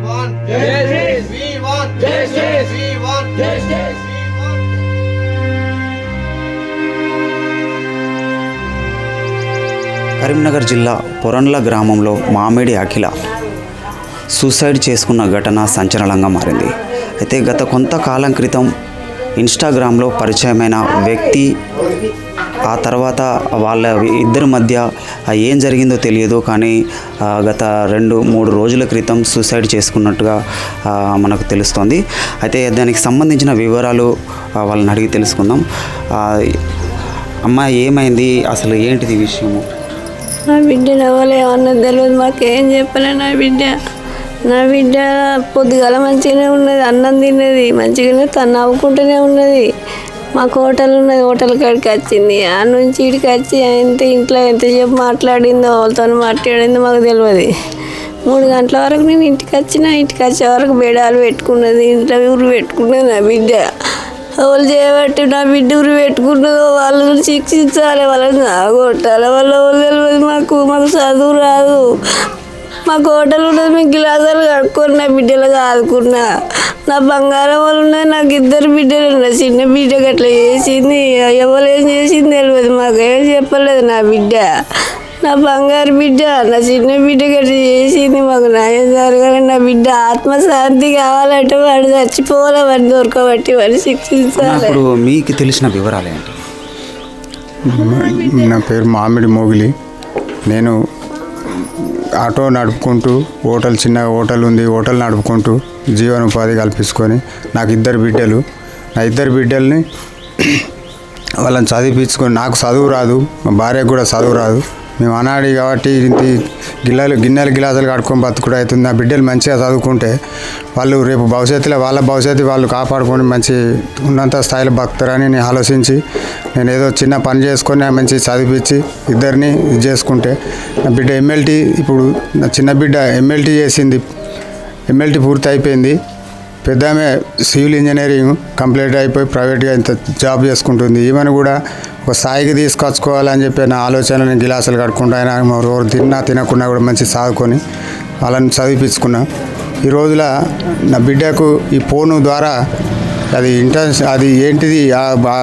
want justice. We want justice. We want justice. We want Karimnagar జిల్లా పొరండ్ల గ్రామంలో మామిడి అఖిల suicide చేసుకున్న ఘటన సంచలనంగా మారింది అయితే గత కొంతకాలం క్రితం ఇన్స్టాగ్రామ్లో పరిచయమైన వ్యక్తి ఆ తర్వాత వాళ్ళ ఇద్దరి మధ్య ఏం జరిగిందో తెలియదు కానీ గత రెండు మూడు రోజుల క్రితం సూసైడ్ చేసుకున్నట్టుగా మనకు తెలుస్తోంది. అయితే దానికి సంబంధించిన వివరాలు వాళ్ళని అడిగి తెలుసుకుందాం. అమ్మ ఏమైంది? అసలు ఏంటిది విషయము? నా బిడ్డ ఎవరు తెలియదు మాకేం చెప్పలే నా బిడ్డ. నా బిడ్డ పొద్దుగాల మంచిగానే ఉన్నది అన్నం తిన్నది మంచిగానే తను నవ్వుకుంటూనే ఉన్నది. మాకు హోటల్ ఉన్నది హోటల్ కాడికి వచ్చింది. ఆ నుంచి ఇడికి వచ్చి ఎంత ఇంట్లో ఎంతసేపు మాట్లాడిందో వాళ్ళతో మాట్లాడిందో మాకు తెలియదు మూడు గంటల వరకు నేను ఇంటికి వచ్చిన ఇంటికి వచ్చే వరకు బేడాలు పెట్టుకున్నది ఇంట్లో ఊరు పెట్టుకున్నది నా బిడ్డ. వాళ్ళు చేయబట్టి నా బిడ్డ ఊరు పెట్టుకున్నదో వాళ్ళని శిక్షించాలి వాళ్ళని కొట్టాలి వాళ్ళ వాళ్ళు తెలియదు మాకు మాకు చదువు రాదు. మాకు హోటల్ ఉన్నది మీకు గిలాసాలు కడుక్కొని నా బిడ్డలు ఆదుకున్నా నా బంగారం వాళ్ళు ఉన్నాయి నాకు ఇద్దరు బిడ్డలు ఉన్నాయి చిన్న బిడ్డ గట్లా చేసింది ఎవరు ఏం చేసింది తెలియదు మాకు. ఏం చెప్పలేదు నా బిడ్డ. నా బంగారు బిడ్డ నా చిన్న బిడ్డ గట్లా చేసింది మాకు. న్యాయం జరగాలి? నా బిడ్డ ఆత్మశాంతి కావాలంటే వాడు చచ్చిపోవాలి వాడిని దొరకబట్టి వాడిని శిక్షించాలి. అప్పుడు మీకు తెలిసిన వివరాలు ఏంటి? నా పేరు మామిడి మోగిలి. నేను ఆటో నడుపుకుంటూ హోటల్ చిన్న హోటల్ ఉంది హోటల్ నడుపుకుంటూ జీవనోపాధి కల్పించుకొని నాకు ఇద్దరు బిడ్డలు. నా ఇద్దరు బిడ్డల్ని వాళ్ళని చదివించుకొని నాకు చదువు రాదు మా భార్యకు కూడా చదువు రాదు. మేము అనాడి కాబట్టి ఇంత గిల్లలు గిన్నెలు గిలాసులు కట్టుకొని బతుకుడు అవుతుంది. నా బిడ్డలు మంచిగా చదువుకుంటే వాళ్ళు రేపు భవిష్యత్తులో వాళ్ళ భవిష్యత్తు వాళ్ళు కాపాడుకొని మంచి ఉన్నంత స్థాయిలో బతుకుతారని నేను ఆలోచించి నేను ఏదో చిన్న పని చేసుకొని మంచి చదివించి ఇద్దరిని ఇది చేసుకుంటే నా బిడ్డ ఎమ్మెల్టీ ఇప్పుడు నా చిన్న బిడ్డ ఎమ్మెల్టీ చేసింది. ఎమ్మెల్టీ పూర్తి అయిపోయింది. పెద్ద ఆమె సివిల్ ఇంజనీరింగ్ కంప్లీట్ అయిపోయి ప్రైవేట్గా ఇంత జాబ్ చేసుకుంటుంది. ఈమెను కూడా ఒక స్థాయికి తీసుకొచ్చుకోవాలని చెప్పి నా ఆలోచన నేను గిలాసులు కట్టుకుంటా ఆయన రోజు తిన్నా తినకుండా కూడా మంచి సాగుకొని వాళ్ళని చదివిపించుకున్నా. ఈ రోజుల నా బిడ్డకు ఈ ఫోను ద్వారా అది ఇంటర్ అది ఏంటిది?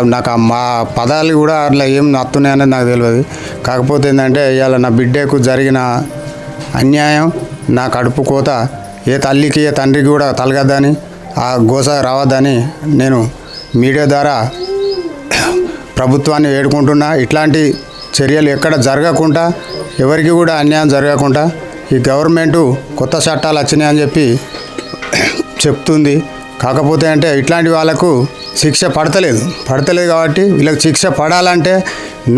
నాకు ఆ మా పదాలు కూడా అట్లా ఏం నత్తున్నాయనేది నాకు తెలియదు. కాకపోతే ఏంటంటే ఇవాళ నా బిడ్డకు జరిగిన అన్యాయం నా కడుపు కోత ఏ తల్లికి ఏ తండ్రికి కూడా తలగద్దని ఆ గోస రావద్దని నేను మీడియా ద్వారా ప్రభుత్వాన్ని వేడుకుంటున్నా ఇట్లాంటి చర్యలు ఎక్కడ జరగకుండా ఎవరికి కూడా అన్యాయం జరగకుండా ఈ గవర్నమెంటు కొత్త చట్టాలు వచ్చినాయని చెప్పి చెప్తుంది. కాకపోతే అంటే ఇట్లాంటి వాళ్ళకు శిక్ష పడతలేదు. పడతలేదు కాబట్టి వీళ్ళకి శిక్ష పడాలంటే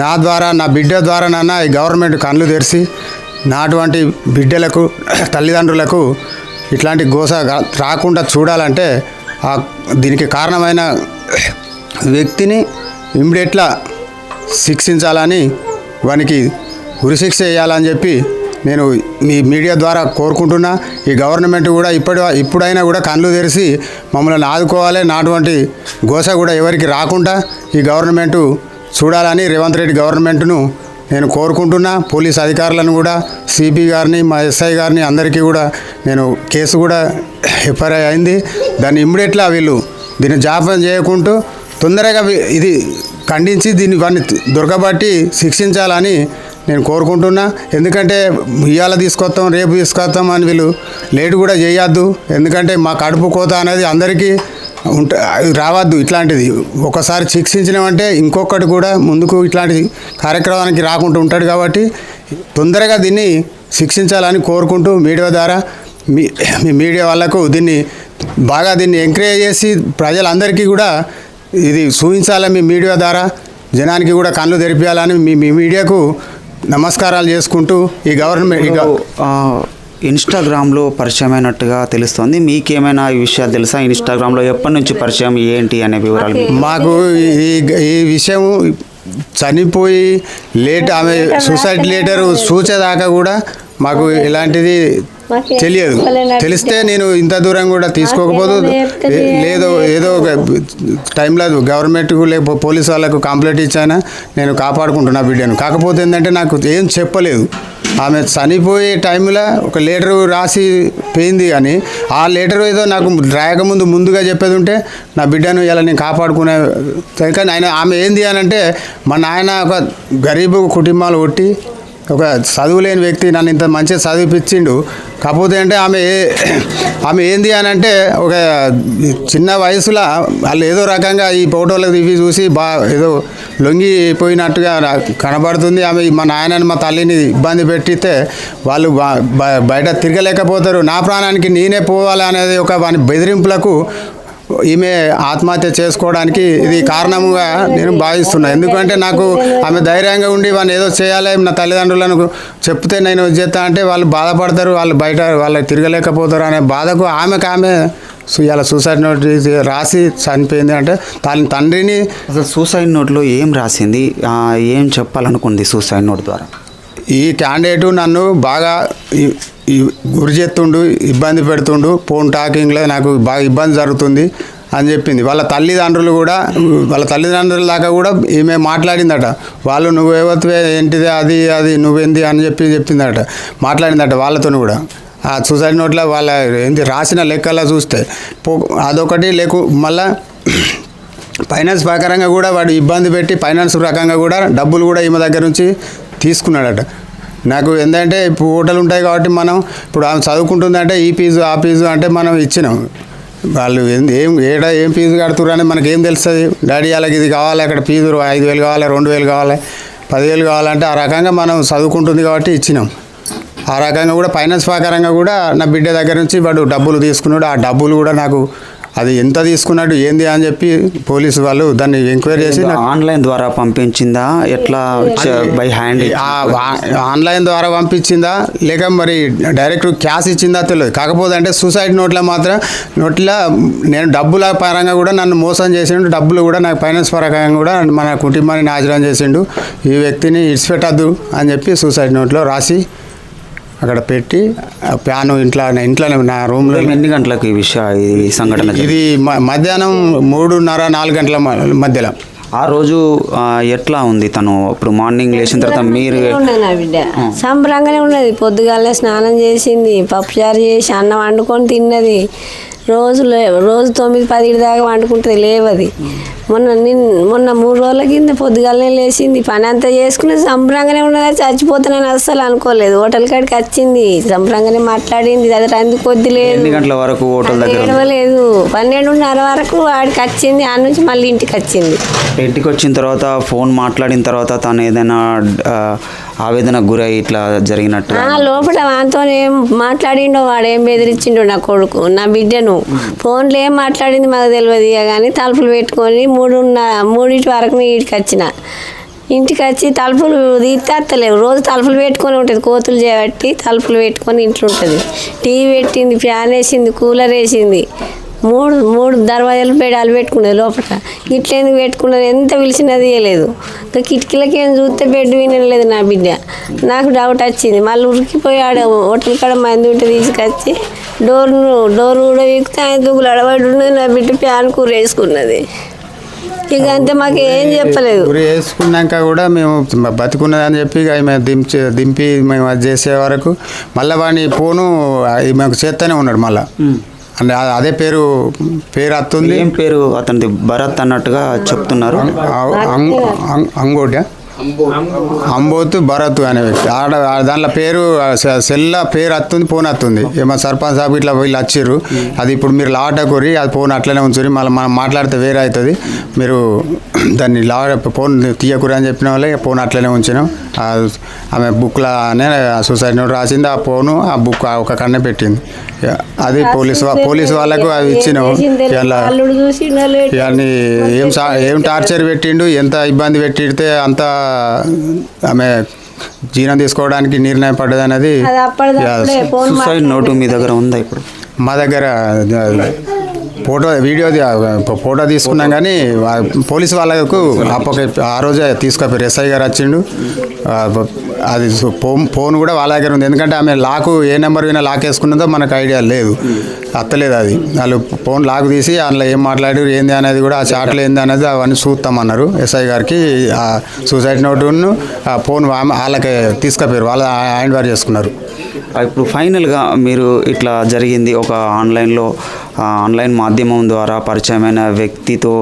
నా ద్వారా నా బిడ్డ ద్వారా నాన్న ఈ గవర్నమెంట్ కళ్ళు తెరిచి నాటువంటి బిడ్డలకు తల్లిదండ్రులకు ఇట్లాంటి గోస రాకుండా చూడాలంటే ఆ దీనికి కారణమైన వ్యక్తిని ఇమ్మీడియట్లా శిక్షించాలని వానికి ఉరిశిక్ష వేయాలని చెప్పి నేను మీ మీడియా ద్వారా కోరుకుంటున్నా. ఈ గవర్నమెంట్ కూడా ఇప్పటి ఇప్పుడైనా కూడా కళ్ళు తెరిచి మమ్మల్ని ఆదుకోవాలి. నాటువంటి గోస కూడా ఎవరికి రాకుండా ఈ గవర్నమెంటు చూడాలని రేవంత్ రెడ్డి గవర్నమెంట్ను నేను కోరుకుంటున్నా. పోలీస్ అధికారులను కూడా సిపి గారిని మా ఎస్ఐ గారిని అందరికీ కూడా నేను కేసు కూడా ఎఫ్ఐఆర్ అయింది. దాన్ని ఇమ్మీడియట్లా వీళ్ళు దీన్ని జాప్యం చేయకుంటూ తొందరగా ఇది ఖండించి దీన్ని వాడిని దొరకబట్టి శిక్షించాలని నేను కోరుకుంటున్నా. ఎందుకంటే ఇవాళ తీసుకొస్తాం రేపు తీసుకొస్తాం అని వీళ్ళు లేట్ కూడా చేయొద్దు. ఎందుకంటే మా కడుపు కోత అనేది అందరికీ ఉంట రావద్దు ఇట్లాంటిది. ఒకసారి శిక్షించినామంటే ఇంకొకటి కూడా ముందుకు ఇట్లాంటి కార్యక్రమానికి రాకుండా ఉంటాడు కాబట్టి తొందరగా దీన్ని శిక్షించాలని కోరుకుంటూ మీడియా ద్వారా మీ మీ మీడియా వాళ్ళకు దీన్ని బాగా దీన్ని ఎంకరేజ్ చేసి ప్రజలందరికీ కూడా ఇది చూపించాలని మీ మీడియా ద్వారా. జనానికి కూడా కళ్ళు తెరిపించాలని మీ మీ మీడియాకు నమస్కారాలు చేసుకుంటూ ఈ గవర్నమెంట్ ఇన్స్టాగ్రామ్లో పరిచయమైనట్టుగా తెలుస్తోంది. మీకేమైనా ఈ విషయాలు తెలుసా? ఇన్స్టాగ్రామ్లో ఎప్పటి నుంచి పరిచయం? ఏంటి అనే వివరాలు మీకు. మాకు ఈ ఈ విషయం చనిపోయి లేట్ ఆమె సూసైడ్ లెటర్ చూసేదాకా కూడా మాకు ఇలాంటిది తెలియదు. తెలిస్తే నేను ఇంత దూరం కూడా తీసుకోకపోదు లేదో ఏదో ఒక టైంలో గవర్నమెంట్కు లేకపోతే పోలీస్ వాళ్ళకు కంప్లైంట్ ఇచ్చానా నేను కాపాడుకుంటున్నా బిడ్డను కాకపోతే ఏంటంటే నాకు ఏం చెప్పలేదు. ఆమె చనిపోయే టైంలో ఒక లెటర్ రాసి పోయింది కానీ ఆ లెటర్ ఏదో నాకు రాయకముందు ముందుగా చెప్పేది ఉంటే నా బిడ్డను ఇలా నేను కాపాడుకునే కానీ ఆయన ఆమె ఏంది అని అంటే మా నాయన ఒక గరీబు కుటుంబాలు కొట్టి ఒక చదువులేని వ్యక్తి నన్ను ఇంత మంచిగా చదివిపించిండు కాకపోతే అంటే ఆమె ఆమె ఏంది అని అంటే ఒక చిన్న వయసులో వాళ్ళు ఏదో రకంగా ఈ ఫోటోలు ఇవి చూసి బా ఏదో లొంగిపోయినట్టుగా కనబడుతుంది. ఆమె మా నాయనని మా తల్లిని ఇబ్బంది పెట్టితే వాళ్ళు బయట తిరగలేకపోతారు. నా ప్రాణానికి నేనే పోవాలి అనేది ఒక వాని బెదిరింపులకు ఈమె ఆత్మహత్య చేసుకోవడానికి ఇది కారణముగా నేను భావిస్తున్నా. ఎందుకంటే నాకు ఆమె ధైర్యంగా ఉండి వాళ్ళు ఏదో చేయాలి నా తల్లిదండ్రులను చెప్తే నేను చేస్తా అంటే వాళ్ళు బాధపడతారు వాళ్ళు బయట వాళ్ళు తిరగలేకపోతారు అనే బాధకు ఆమెకు ఆమె సు- ఇలా సూసైడ్ నోట్ రాసి చనిపోయింది అంటే తన తండ్రిని అసలు సూసైడ్ నోట్లో ఏం రాసింది? ఏం చెప్పాలనుకుంది సూసైడ్ నోట్ ద్వారా? ఈ క్యాండిడేట్ నన్ను బాగా గురి చేస్తుండు ఇబ్బంది పెడుతుండు ఫోన్ టాకింగ్లో నాకు బాగా ఇబ్బంది జరుగుతుంది అని చెప్పింది. వాళ్ళ తల్లిదండ్రులు కూడా వాళ్ళ తల్లిదండ్రుల దాకా కూడా ఈమె మాట్లాడిందట. వాళ్ళు నువ్వేవత్వే ఏంటిది? అది అది నువ్వేంది? అని చెప్పి చెప్పిందట. మాట్లాడిందట వాళ్ళతో కూడా. ఆ సూసైడ్ నోట్లో వాళ్ళ ఏంటి రాసిన లెక్కలా చూస్తే. పో అదొకటి లేకు మళ్ళా ఫైనాన్స్ ప్రకారంగా కూడా వాడు ఇబ్బంది పెట్టి ఫైనాన్స్ రకంగా కూడా డబ్బులు కూడా ఈమె దగ్గర నుంచి తీసుకున్నాడట. నాకు ఏంటంటే ఇప్పుడు హోటల్ ఉంటాయి కాబట్టి మనం ఇప్పుడు ఆమె చదువుకుంటుందంటే ఈ ఫీజు ఆ ఫీజు అంటే మనం ఇచ్చినాం. వాళ్ళు ఏం- ఏం ఏడ ఏం ఫీజు కడుతురు అని మనకి ఏం తెలుస్తుంది? డాడీ వాళ్ళకి ఇది కావాలి అక్కడ ఫీజు ఐదు వేలు కావాలి రెండు వేలు కావాలి పదివేలు కావాలంటే ఆ రకంగా మనం చదువుకుంటుంది కాబట్టి ఇచ్చినాం. ఆ రకంగా కూడా ఫైనాన్స్ ప్రకారంగా కూడా నా బిడ్డ దగ్గర నుంచి వాడు డబ్బులు తీసుకున్నాడు. ఆ డబ్బులు కూడా నాకు అది ఎంత తీసుకున్నాడు ఏంది అని చెప్పి పోలీసు వాళ్ళు దాన్ని ఎంక్వైరీ చేసి ఆన్లైన్ ద్వారా పంపించిందా? ఎట్లా బై హ్యాండ్ ఆన్లైన్ ద్వారా పంపించిందా లేక మరి డైరెక్ట్ క్యాష్ ఇచ్చిందా తెలియదు. కాకపోతే అంటే సూసైడ్ నోట్లో మాత్రం నోట్లో నేను డబ్బుల పరంగా కూడా నన్ను మోసం చేసిండు డబ్బులు కూడా నాకు ఫైనాన్స్ పరంగా కూడా మన కుటుంబాన్ని నాశనం చేసిండు. ఈ వ్యక్తిని ఇడిచిపెట్టద్దు అని చెప్పి సూసైడ్ నోట్లో రాసి అక్కడ పెట్టి ఆ ప్యాను ఇంట్లో ఇంట్లోనే నా రూమ్లో ఎన్ని గంటలకు ఈ విషయం ఈ సంఘటన? ఇది మ- మధ్యాహ్నం మూడున్నర నాలుగు గంటల మధ్యలో. ఆ రోజు ఎట్లా ఉంది తను? ఇప్పుడు మార్నింగ్ లేచిన తర్వాత మీరు సంబరంగానే ఉన్నది. పొద్దుగాలే స్నానం చేసింది పప్పుచారు చేసి అన్నం వండుకొని తిన్నది. రోజు లే- రోజు తొమ్మిది పది దాకా వండుకుంటుంది లేవది. మొన్న నిన్ మొన్న మూడు రోజుల కింద పొద్దుగాలనే లేచింది. పని అంతా చేసుకుని సంబరంగానే ఉన్నది చచ్చిపోతానని అస్సలు అనుకోలేదు. హోటల్ కాడికి వచ్చింది. సంబరంగానే మాట్లాడింది. అది రంది కొద్ది లేదు. ఎన్ని గంటల వరకు హోటల్ దగ్గర ఉంది? ఏడవలేదు. పన్నెండున్నర వరకు వాడికి వచ్చింది. ఆ నుంచి మళ్ళీ ఇంటికి వచ్చింది. ఇంటికి వచ్చిన తర్వాత ఫోన్ మాట్లాడిన తర్వాత తను ఏదైనా ఆ, ఆవేదనకు గురై ఇట్లా జరిగినట్టు ఆ, లోపల వానితో ఏం మాట్లాడిండో వాడు ఏం బెదిరించిండో నా కొడుకు నా బిడ్డను. ఫోన్లో ఏం మాట్లాడింది మాకు తెలియదు ఇక కానీ తలుపులు పెట్టుకొని మూడున్న మూడింటి వరకు ఇంటికి వచ్చిన. ఇంటికి వచ్చి తలుపులు తీస్తలేవు రోజు తలుపులు పెట్టుకొని ఉంటుంది. కోతులు చేయబట్టి తలుపులు పెట్టుకొని ఇంట్లో ఉంటుంది. టీవీ పెట్టింది ఫ్యాన్ వేసింది కూలర్ వేసింది. మూడు మూడు దర్వాజాలు పెడాలు పెట్టుకునేది లోపల. ఇట్లా ఎందుకు పెట్టుకున్నది? ఎంత పిలిచినది ఇవ్వలేదు ఇంకా కిటికీలకి ఏం చూస్తే బెడ్ వినలేదు నా బిడ్డ. నాకు డౌట్ వచ్చింది. మళ్ళీ ఉరికిపోయి ఆడ హోటల్ కాడ మంది ఉంటే తీసుకొచ్చి డోర్ డోర్ కూడా వీక్తే ఆయన దూకులు అడబడి ఉన్నది నా బిడ్డ ప్యాన్ కూర వేసుకున్నది. ఇక అంతే మాకు ఏం చెప్పలేదు. గురి వేసుకున్నాక కూడా మేము బతికున్నదని చెప్పి ఇక మేము దించి దింపి మేము అది చేసే వరకు మళ్ళీ వాడిని ఫోను మాకు చేస్తూనే ఉన్నాడు మళ్ళీ. అంటే అదే పేరు పేరు అత్తుంది. ఏం పేరు అతనిది? భరత్ అన్నట్టుగా చెప్తున్నారు. అంగోట అంబోతు భరత్ అనే వ్యక్తి. ఆడ దాంట్లో పేరు సెల్ల పేరు అత్తుంది ఫోన్ అత్తుంది. ఏమో సర్పంచ్ సాబ్ ఇట్లా వీళ్ళు వచ్చిర్రు. అది ఇప్పుడు మీరు లాట కొరి అది ఫోన్ అట్లనే ఉంచురి మళ్ళీ మనం మాట్లాడితే వేరే అవుతుంది. మీరు దాన్ని లా ఫోన్ తీయకురి అని చెప్పిన వాళ్ళే ఫోన్ అట్లనే ఉంచినాం. ఆమె బుక్లోనే సూసైడ్ నోట్ రాసింది ఆ ఫోను ఆ బుక్ ఒక కన్నే పెట్టింది. అది పోలీసు పోలీసు వాళ్ళకు అది ఇచ్చినాం. ఇవన్నీ ఏం ఏం టార్చర్ పెట్టిండు ఎంత ఇబ్బంది పెట్టిడితే అంత ఆమె జీనం తీసుకోవడానికి నిర్ణయం పడ్డది అనేది అది అప్పటిదప్పుడే ఫోన్ సూసైడ్ నోటు మీ దగ్గర ఉందా ఇప్పుడు? మా దగ్గర ఫోటో వీడియో ఫోటో తీసుకున్నాం కానీ పోలీసు వాళ్ళకు అప్పక ఆ రోజే తీసుకుపోయారు ఎస్ఐ గారు వచ్చిండు. అది ఫోన్ ఫోన్ కూడా వాళ్ళ దగ్గర ఉంది. ఎందుకంటే ఆమె లాకు ఏ నెంబర్ అయినా లాక్ వేసుకున్నదో మనకు ఐడియా లేదు. అత్తలేదు అది. వాళ్ళు ఫోన్ లాక్ తీసి అందులో ఏం మాట్లాడారు ఏంది అనేది కూడా ఆ చాట్లు ఏంది అనేది అవన్నీ చూస్తామన్నారు ఎస్ఐ గారికి ఆ సూసైడ్ నోటును ఆ ఫోన్ ఆమె- వాళ్ళకి తీసుకుపోయారు. వాళ్ళ హ్యాండ్ ఓవర్ చేసుకున్నారు. ఇప్పుడు ఫైనల్గా మీరు ఇట్లా జరిగింది ఒక ఆన్లైన్లో ఆన్లైన్ మాధ్యమం ద్వారా పరిచయమైన వ్యక్తితో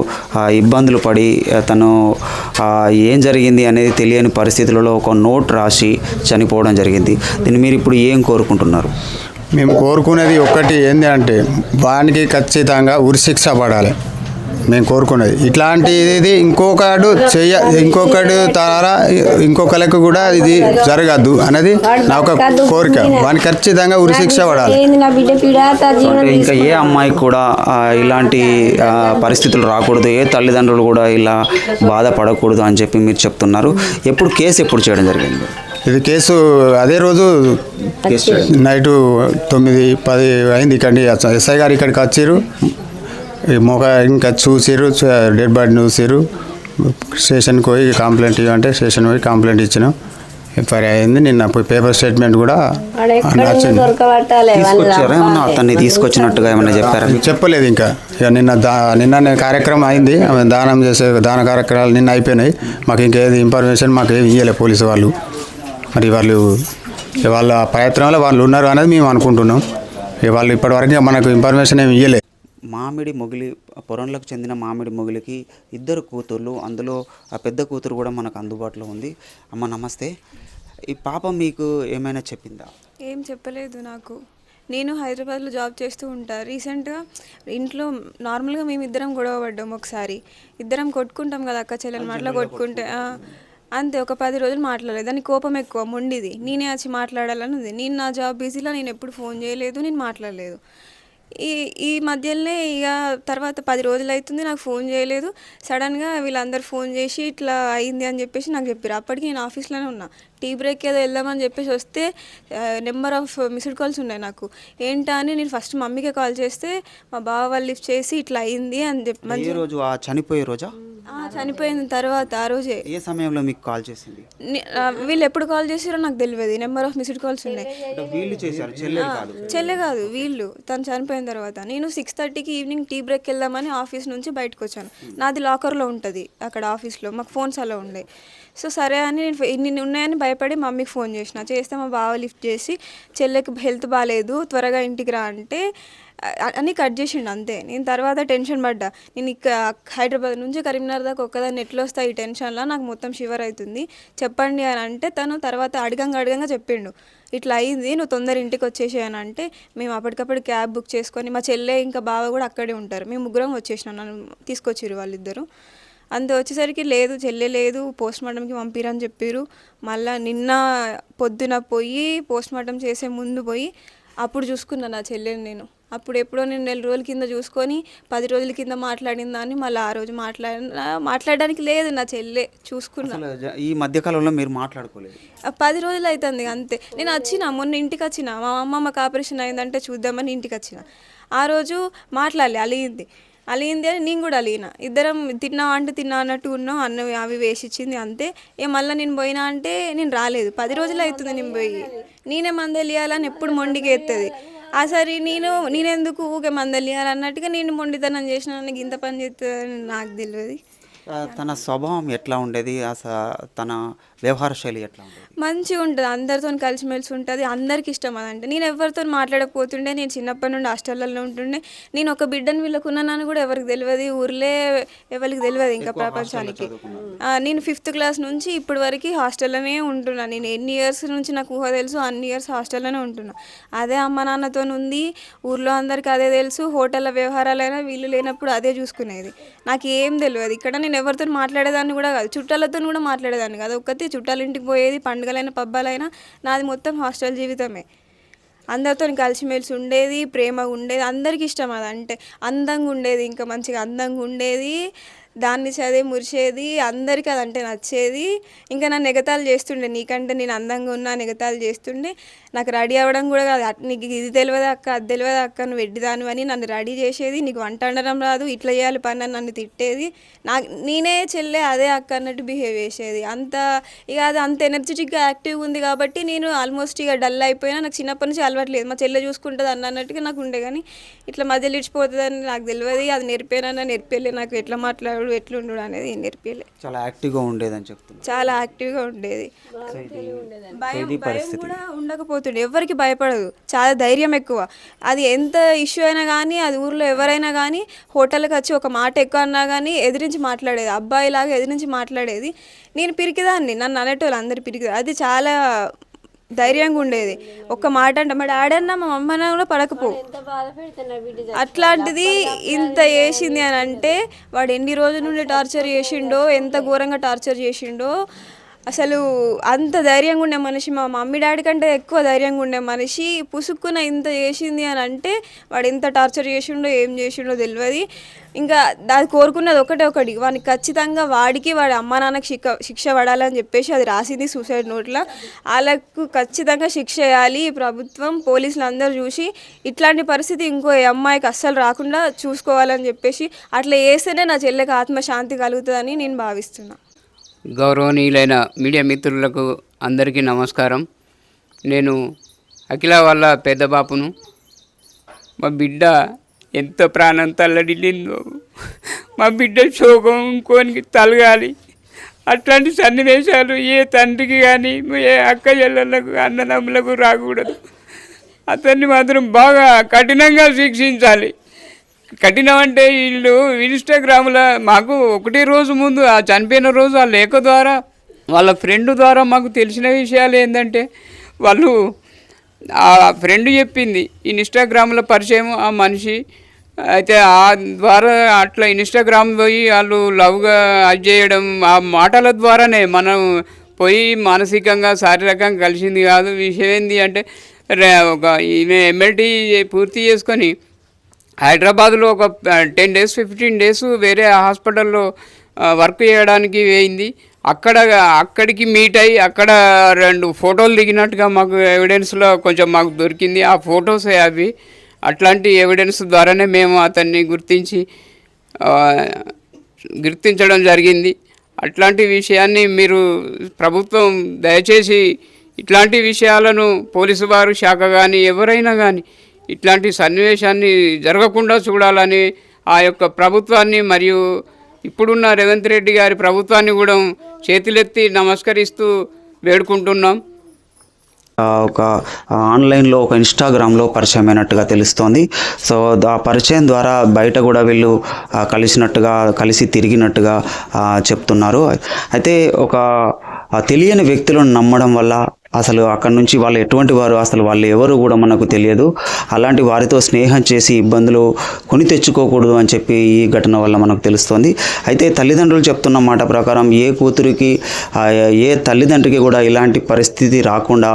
ఇబ్బందులు పడి తను ఏం జరిగింది అనేది తెలియని పరిస్థితులలో ఒక నోట్ రాసి చనిపోవడం జరిగింది. దీన్ని మీరు ఇప్పుడు ఏం కోరుకుంటున్నారు? మేము కోరుకునేది ఒక్కటి ఏంటి అంటే వానికి ఖచ్చితంగా ఉరిశిక్ష పడాలి. మేము కోరుకునేది ఇట్లాంటిది ఇంకొకడు చెయ్య ఇంకొకడు ద్వారా ఇంకొకరికి కూడా ఇది జరగద్దు అనేది నా ఒక కోరిక. వానికి ఖచ్చితంగా ఉరిశిక్ష పడాలి. ఇంకా ఏ అమ్మాయికి కూడా ఇలాంటి పరిస్థితులు రాకూడదు. ఏ తల్లిదండ్రులు కూడా ఇలా బాధపడకూడదు అని చెప్పి మీరు చెప్తున్నారు. ఎప్పుడు కేసు ఎప్పుడు చేయడం జరిగింది? ఇది కేసు అదే రోజు నైటు తొమ్మిది పది అయింది ఇక్కడి ఎస్ఐ గారు ఇక్కడికి వచ్చారు ఈ మొగ ఇంకా చూసిరు డెడ్ బాడీని చూసిరు స్టేషన్కి పోయి కంప్లైంట్ ఇవ్వంటే స్టేషన్ పోయి కంప్లైంట్ ఇచ్చినాం. ఎఫ్ఐఆర్ అయింది నిన్న పోయి పేపర్ స్టేట్మెంట్ కూడా ఏమన్నా అతన్ని తీసుకొచ్చినట్టుగా ఏమన్నా చెప్పారా? చెప్పలేదు ఇంకా. ఇక నిన్న దా నిన్న కార్యక్రమం అయింది ఆమె దానం చేసే దాన కార్యక్రమాలు నిన్న అయిపోయినాయి. మాకు ఇంకేది ఇన్ఫర్మేషన్ మాకు ఏమి ఇవ్వలే పోలీసు వాళ్ళు. మరి వాళ్ళు వాళ్ళ ప్రయత్నంలో వాళ్ళు ఉన్నారు అనేది మేము అనుకుంటున్నాం. వాళ్ళు ఇప్పటివరకు మనకు ఇన్ఫర్మేషన్ ఏమి ఇవ్వలే మామిడి మొగిలి పొరంలకు చెందిన మామిడి మొగిలికి ఇద్దరు కూతుర్లు అందులో ఆ పెద్ద కూతురు కూడా మనకు అందుబాటులో ఉంది. అమ్మ నమస్తే. ఈ పాప మీకు ఏమైనా చెప్పిందా? ఏం చెప్పలేదు నాకు. నేను హైదరాబాద్లో జాబ్ చేస్తూ ఉంటా. రీసెంట్గా ఇంట్లో నార్మల్గా మేము ఇద్దరం గొడవ పడ్డాం ఒకసారి. ఇద్దరం కొట్టుకుంటాం కదా అక్క చెల్లెలు మాటలో కొట్టుకుంటే అంతే ఒక పది రోజులు మాట్లాడలేదు. దానికి కోపం ఎక్కువ మొండిది. నేనే వచ్చి మాట్లాడాలని ఉంది. నేను నా జాబ్ బిజీలో నేను ఎప్పుడు ఫోన్ చేయలేదు నేను మాట్లాడలేదు. ఈ ఈ మధ్యలోనే ఇక తర్వాత పది రోజులు అవుతుంది నాకు ఫోన్ చేయలేదు. సడన్గా వీళ్ళందరూ ఫోన్ చేసి ఇట్లా అయింది అని చెప్పేసి నాకు చెప్పారు అప్పటికి నేను ఆఫీస్లోనే ఉన్నా. టీ బ్రేక్ ఏదో వెళ్దామని చెప్పేసి వస్తే నెంబర్ ఆఫ్ మిస్డ్ కాల్స్ ఉన్నాయి నాకు. ఏంటా అని నేను ఫస్ట్ మమ్మీకే కాల్ చేస్తే మా బావ వాళ్ళు లిఫ్ట్ చేసి ఇట్లా అయింది అని చెప్పి రోజు? ఆ చనిపోయే రోజా? చనిపోయిన తర్వాత ఆ రోజే. ఏ సమయంలో మీకు కాల్ చేసింది? వీళ్ళు ఎప్పుడు కాల్ చేసారో నాకు తెలియదు. నెంబర్ ఆఫ్ మిస్డ్ కాల్స్ ఉన్నాయి. వీళ్ళు చేశారు చెల్లె కాదు వీళ్ళు. తను చనిపోయిన తర్వాత. నేను సిక్స్ థర్టీకి ఈవినింగ్ టీ బ్రేక్ వెళ్దామని ఆఫీస్ నుంచి బయటకు వచ్చాను. నాది లాకర్లో ఉంటుంది అక్కడ ఆఫీస్లో మాకు ఫోన్స్ అలా ఉండే. సో సరే అని నేను ఇన్ని ఉన్నాయని భయపడి మమ్మీకి ఫోన్ చేసిన. చేస్తే మా బావ లిఫ్ట్ చేసి చెల్లెకి హెల్త్ బాగాలేదు త్వరగా ఇంటికి రా అంటే అని కట్ చేసిండు అంతే. నేను తర్వాత టెన్షన్ పడ్డా. నేను ఇక హైదరాబాద్ నుంచి కరీంనగర్ దాకా ఒక్కదాన్ని ఎట్లా వస్తాయి ఈ టెన్షన్లో? నాకు మొత్తం షివర్ అవుతుంది చెప్పండి అని అంటే తను తర్వాత అడగంగా అడగంగా చెప్పిండు. ఇట్లా అయింది నువ్వు తొందర ఇంటికి వచ్చేసి అని అంటే మేము అప్పటికప్పుడు క్యాబ్ బుక్ చేసుకొని మా చెల్లె ఇంకా బావ కూడా అక్కడే ఉంటారు. మేము ముగ్గురం వచ్చేసినాం. నన్ను తీసుకొచ్చిర్రు వాళ్ళిద్దరూ. అంత వచ్చేసరికి లేదు చెల్లె లేదు పోస్ట్ మార్టంకి పంపిరని చెప్పారు మళ్ళా నిన్న పొద్దున పోయి పోస్ట్ మార్టం చేసే ముందు పోయి అప్పుడు చూసుకున్నా నా చెల్లెని నేను. అప్పుడు ఎప్పుడో నేను నెల రోజుల కింద చూసుకొని పది రోజుల కింద మాట్లాడిన దాన్ని మళ్ళీ ఆ రోజు మాట్లాడిన మాట్లాడడానికి లేదు నా చెల్లె చూసుకున్నా. ఈ మధ్యకాలంలో మీరు మాట్లాడుకోలేదు. పది రోజులు అవుతుంది అంతే. నేను వచ్చిన మొన్న ఇంటికి వచ్చిన మా అమ్మమ్మకి ఆపరేషన్ అయిందంటే చూద్దామని ఇంటికి వచ్చిన. ఆ రోజు మాట్లాడలే అలిగింది. అలిగింది అని నేను కూడా అలిగిన. ఇద్దరం తిన్నావా అంటే తిన్నా అన్నట్టు ఉన్నాం అన్న అవి వేసి ఇచ్చింది అంతే. ఏ మళ్ళీ నేను పోయినా అంటే నేను రాలేదు. పది రోజులు అవుతుంది నేను పోయి. నేనే మందలియాలని ఎప్పుడు మొండికి ఎత్తది ఆ సరే నేను నేనెందుకు ఊకే మందలియాలి అన్నట్టుగా నేను మొండితనం చేసిన నాకు ఇంత పని చేస్తుందని నాకు తెలియదు తన స్వభావం ఎట్లా ఉండేది? అసలు తన వ్యవహార శైలి ఎట్లా ఉండేది? మంచిగా ఉంటుంది. అందరితో కలిసిమెలిసి ఉంటుంది. అందరికి ఇష్టం అదంటే. నేను ఎవరితో మాట్లాడకపోతుండే నేను చిన్నప్పటి నుండి హాస్టల్లో ఉంటుండే. నేను ఒక బిడ్డను వీళ్ళకు ఉన్నానని కూడా ఎవరికి తెలియదు. ఊర్లే ఎవరికి తెలియదు ఇంకా ప్రపంచానికి. నేను ఫిఫ్త్ క్లాస్ నుంచి ఇప్పటి వరకు హాస్టల్లోనే ఉంటున్నా. నేను ఎన్ని ఇయర్స్ నుంచి నాకు ఊహ తెలుసు అన్ని ఇయర్స్ హాస్టల్లోనే ఉంటున్నా. అదే అమ్మ నాన్నతో ఉంది. ఊర్లో అందరికీ అదే తెలుసు. హోటళ్ళ వ్యవహారాలైనా వీళ్ళు లేనప్పుడు అదే చూసుకునేది. నాకు ఏం తెలియదు. ఇక్కడ నేను ఎవరితో మాట్లాడేదాన్ని కూడా కాదు. చుట్టాలతో కూడా మాట్లాడేదాన్ని కాదు. ఒక్కతే చుట్టాల ఇంటికి పోయేది పండుగలైనా పబ్బాలైనా నాది మొత్తం హాస్టల్ జీవితమే. అందరితో కలిసిమెలిసి ఉండేది ప్రేమగా ఉండేది అందరికి ఇష్టం అది. అంటే అందంగా ఉండేది ఇంకా మంచిగా అందంగా ఉండేది. దాన్ని చదివి మురిసేది అందరికీ అదంటే నచ్చేది. ఇంకా నా ఎగతాళి చేస్తుండే నీకంటే నేను అందంగా ఉన్నా అని చేస్తుండే. నాకు రెడీ అవ్వడం కూడా కాదు. నీకు ఇది తెలియదు అక్క అది తెలియదు అక్క నువ్వు వెడ్డిదాను అని నన్ను రెడీ చేసేది. నీకు వంట వండడం రాదు ఇట్లా చేయాలి పని అని నన్ను తిట్టేది. నాకు నేనే చెల్లె అదే అక్క అన్నట్టు బిహేవ్ చేసేది. అంత ఇక అది అంత ఎనర్జెటిక్గా యాక్టివ్గా ఉంది కాబట్టి నేను ఆల్మోస్ట్ ఇక డల్ అయిపోయినా. నాకు చిన్నప్పటి నుంచి అలవాట్లేదు మా చెల్లె చూసుకుంటుంది అన్న అన్నట్టుగా నాకు ఉండే కానీ ఇట్లా మధ్యలో ఇడిచిపోతుందని నాకు తెలియదు అది నేర్పానన్నా నేర్పేలే నాకు ఎట్లా మాట్లాడు ఎట్లా ఉండు అనేది నేర్పేలే చాలా యాక్టివ్గా ఉండేదని చెప్తున్నారు. చాలా యాక్టివ్గా ఉండేది. భయం భయం కూడా ఉండకపోతుండే. ఎవరికి భయపడదు. చాలా ధైర్యం ఎక్కువ. అది ఎంత ఇష్యూ అయినా కానీ అది ఊర్లో ఎవరైనా కానీ హోటల్కి వచ్చి ఒక మాట ఎక్కువ అన్నా కానీ ఎదిరించి మాట్లాడేది. అబ్బాయిలాగా ఎదిరించి మాట్లాడేది. నేను పిరికిదాన్ని. నన్ను అనేటోళ్ళు అందరు పిరికిదా అది చాలా ధైర్యంగా ఉండేది. ఒక్క మాట అంటే మా డాడీ అన్న మా అమ్మ అన్న కూడా పడకపో. అట్లాంటిది ఇంత చేసింది అని అంటే వాడు ఎన్ని రోజుల నుండి టార్చర్ చేసిండో ఎంత ఘోరంగా టార్చర్ చేసిండో అసలు అంత ధైర్యంగా ఉండే మనిషి మా మమ్మీ డాడీ కంటే ఎక్కువ ధైర్యంగా ఉండే మనిషి పుసుక్కున ఇంత చేసింది అని అంటే వాడు ఎంత టార్చర్ చేసిండో ఏం చేసిండో తెలియదు ఇంకా అది కోరుకున్నది ఒకటే ఒకటి వాడిని ఖచ్చితంగా వాడికి వాడి అమ్మ నాన్నకి శిక్ష శిక్ష పడాలని చెప్పేసి అది రాసింది సూసైడ్ నోట్లో. వాళ్ళకు ఖచ్చితంగా శిక్ష వేయాలి ప్రభుత్వం పోలీసులు అందరూ చూసి ఇట్లాంటి పరిస్థితి ఇంకో ఏ అమ్మాయికి అస్సలు రాకుండా చూసుకోవాలని చెప్పేసి అట్లా చేస్తేనే నా చెల్లెకి ఆత్మశాంతి కలుగుతుందని నేను భావిస్తున్నా. గౌరవనీయులైన మీడియా మిత్రులకు అందరికీ నమస్కారం. నేను అఖిల వాళ్ళ పెద్ద బాపును. మా బిడ్డ ఎంత ప్రాణం తల్లడిల్లిందో. మా బిడ్డ శోకం ఇంకోనికి తలగాలి. అట్లాంటి సన్నివేశాలు ఏ తండ్రికి కానీ ఏ అక్క చెల్లెళ్ళకు అన్నదమ్ములకు రాకూడదు. అతన్ని మాత్రం బాగా కఠినంగా శిక్షించాలి. కట్టినామంటే వీళ్ళు ఇన్స్టాగ్రామ్లో మాకు ఒకటి రోజు ముందు ఆ చనిపోయిన రోజు ఆ లేఖ ద్వారా వాళ్ళ ఫ్రెండ్ ద్వారా మాకు తెలిసిన విషయాలు ఏంటంటే వాళ్ళు ఆ ఫ్రెండ్ చెప్పింది ఇన్స్టాగ్రామ్లో పరిచయం ఆ మనిషి అయితే ఆ ద్వారా అట్లా ఇన్స్టాగ్రామ్ పోయి వాళ్ళు లవ్గా అది చేయడం ఆ మాటల ద్వారానే మనం పోయి మానసికంగా శారీరకంగా కలిసింది కాదు. విషయం ఏంది అంటే రే- ఒక ఈమె ఎమ్మెల్టీ పూర్తి చేసుకొని హైదరాబాద్లో ఒక టెన్ డేస్ ఫిఫ్టీన్ డేస్ వేరే హాస్పిటల్లో వర్క్ చేయడానికి వేయింది. అక్కడ అక్కడికి మీట్ అయ్యి అక్కడ రెండు ఫోటోలు దిగినట్టుగా మాకు ఎవిడెన్స్లో కొంచెం మాకు దొరికింది. ఆ ఫొటోస్ అవి. అట్లాంటి ఎవిడెన్స్ ద్వారానే మేము అతన్ని గుర్తించి గుర్తించడం జరిగింది. అట్లాంటి విషయాన్ని మీరు ప్రభుత్వం దయచేసి ఇట్లాంటి విషయాలను పోలీసు వారు శాఖ కానీ ఎవరైనా కానీ ఇట్లాంటి సన్నివేశాన్ని జరగకుండా చూడాలని ఆ యొక్క ప్రభుత్వాన్ని మరియు ఇప్పుడున్న రేవంత్ రెడ్డి గారి ప్రభుత్వాన్ని కూడా చేతులెత్తి నమస్కరిస్తూ వేడుకుంటున్నాం. ఒక ఆన్లైన్లో ఒక ఇన్స్టాగ్రామ్లో పరిచయం అయినట్టుగా తెలుస్తోంది. సో ఆ పరిచయం ద్వారా బయట కూడా వీళ్ళు కలిసినట్టుగా కలిసి తిరిగినట్టుగా చెప్తున్నారు. అయితే ఒక తెలియని వ్యక్తులను నమ్మడం వల్ల అసలు అక్కడ నుంచి వాళ్ళు ఎటువంటి వారు అసలు వాళ్ళు ఎవరు కూడా మనకు తెలియదు. అలాంటి వారితో స్నేహం చేసి ఇబ్బందులు కొని తెచ్చుకోకూడదు అని చెప్పి ఈ ఘటన వల్ల మనకు తెలుస్తుంది. అయితే తల్లిదండ్రులు చెప్తున్న మాట ప్రకారం ఏ కూతురికి ఏ తల్లిదండ్రికి కూడా ఇలాంటి పరిస్థితి రాకుండా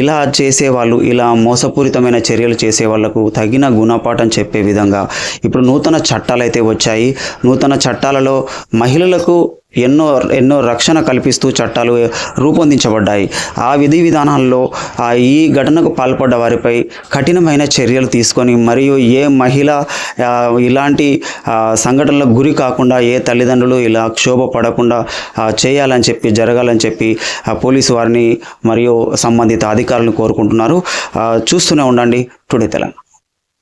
ఇలా చేసే వాళ్ళు ఇలా మోసపూరితమైన చర్యలు చేసే వాళ్ళకు తగిన గుణపాఠం చెప్పే విధంగా. ఇప్పుడు నూతన చట్టాలు అయితే వచ్చాయి. నూతన చట్టాలలో మహిళలకు ఎన్నో ఎన్నో రక్షణ కల్పిస్తూ చట్టాలు రూపొందించబడ్డాయి. ఆ విధి విధానాల్లో ఈ ఘటనకు పాల్పడ్డ వారిపై కఠినమైన చర్యలు తీసుకొని మరియు ఏ మహిళ ఇలాంటి సంఘటనలకు గురి కాకుండా ఏ తల్లిదండ్రులు ఇలా క్షోభ పడకుండా చేయాలని చెప్పి జరగాలని చెప్పి ఆ, పోలీసు వారిని మరియు సంబంధిత అధికారులను కోరుకుంటున్నారు. చూస్తూనే ఉండండి టుడే తెలంగాణ.